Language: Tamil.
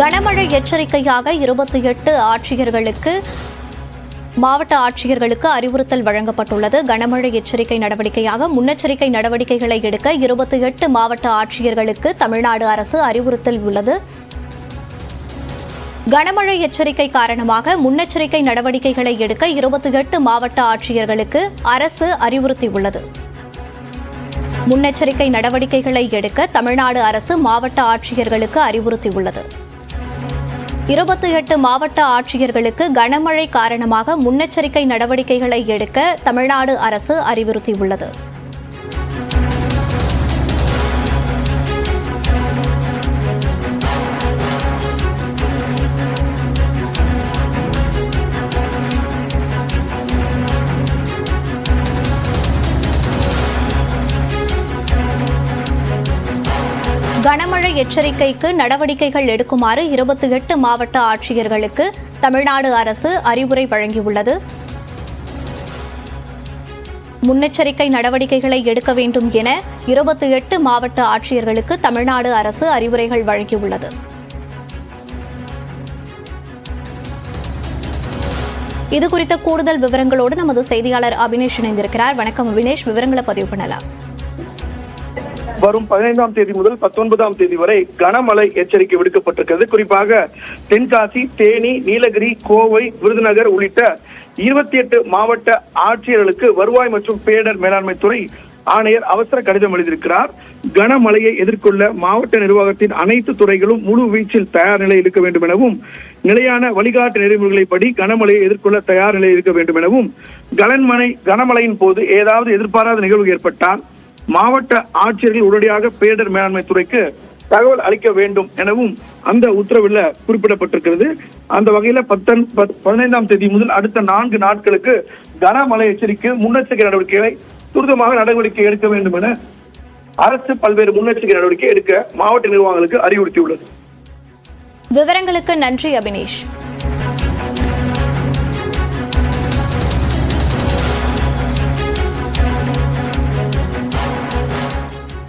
கனமழை எச்சரிக்கையாக இருபத்தி எட்டு ஆட்சியர்களுக்கு மாவட்ட ஆட்சியர்களுக்கு அறிவுறுத்தல் வழங்கப்பட்டுள்ளது. கனமழை எச்சரிக்கை நடவடிக்கையாக முன்னெச்சரிக்கை நடவடிக்கைகளை எடுக்க இருபத்தி எட்டு மாவட்ட ஆட்சியர்களுக்கு தமிழ்நாடு அரசு அறிவுறுத்தல் உள்ளது. கனமழை எச்சரிக்கை காரணமாக முன்னெச்சரிக்கை நடவடிக்கைகளை எடுக்க இருபத்தி எட்டு மாவட்ட ஆட்சியர்களுக்கு அரசு அறிவுறுத்தியுள்ளது. முன்னெச்சரிக்கை நடவடிக்கைகளை எடுக்க தமிழ்நாடு அரசு மாவட்ட ஆட்சியர்களுக்கு அறிவுறுத்தியுள்ளது. இருபத்தி எட்டு மாவட்ட ஆட்சியர்களுக்கு கனமழை காரணமாக முன்னெச்சரிக்கை நடவடிக்கைகளை எடுக்க தமிழ்நாடு அரசு அறிவுறுத்தியுள்ளது. கனமழை எச்சரிக்கைக்கு நடவடிக்கைகள் எடுக்குமாறு இருபத்தி எட்டு மாவட்ட ஆட்சியர்களுக்கு தமிழ்நாடு அரசு அறிவுரை வழங்கியுள்ளது. முன்னெச்சரிக்கை நடவடிக்கைகளை எடுக்க வேண்டும் என இருபத்தி எட்டு மாவட்ட ஆட்சியர்களுக்கு தமிழ்நாடு அரசு அறிவுரைகள் வழங்கியுள்ளது. இது குறித்த கூடுதல் விவரங்களோடு நமது செய்தியாளர் அபினேஷ் இணைந்திருக்கிறார். வணக்கம் அபினேஷ். விவரங்களை பதிவு பண்ணலாம். வரும் பதினைந்தாம் தேதி முதல் பத்தொன்பதாம் தேதி வரை கனமழை எச்சரிக்கை விடுக்கப்பட்டிருக்கிறது. குறிப்பாக தென்காசி தேனி நீலகிரி கோவை விருதுநகர் உள்ளிட்ட இருபத்தி எட்டு மாவட்ட ஆட்சியர்களுக்கு வருவாய் மற்றும் பேரிடர் மேலாண்மை துறை ஆணையர் அவசர கடிதம் எழுதியிருக்கிறார். கனமழையை எதிர்கொள்ள மாவட்ட நிர்வாகத்தின் அனைத்து துறைகளும் முழு வீச்சில் தயார் நிலை இருக்க வேண்டும் எனவும் நிலையான வழிகாட்டு நெறிமுறைகளைப்படி கனமழையை எதிர்கொள்ள தயார் நிலை இருக்க வேண்டும் எனவும் கனமழை கனமழையின் போது ஏதாவது எதிர்பாராத நிகழ்வு ஏற்பட்டால் மாவட்ட ஆட்சியர்கள் உடனடியாக பேரிடர் மேலாண்மை துறைக்கு தகவல் அளிக்க வேண்டும் எனவும் அந்த உத்தரவில் குறிப்பிடப்பட்டிருக்கிறது. அந்த வகையில பத்தன் பத்- பதினைந்தாம் தேதி முதல் அடுத்த நான்கு நாட்களுக்கு கனமழை எச்சரிக்கை முன்னெச்சரிக்கை நடவடிக்கைகளை துரிதமாக நடவடிக்கை எடுக்க வேண்டும் என அரசு பல்வேறு முன்னெச்சரிக்கை நடவடிக்கை எடுக்க மாவட்ட நிர்வாகங்களுக்கு அறிவுறுத்தியுள்ளது. விவரங்களுக்கு நன்றி அபினேஷ்.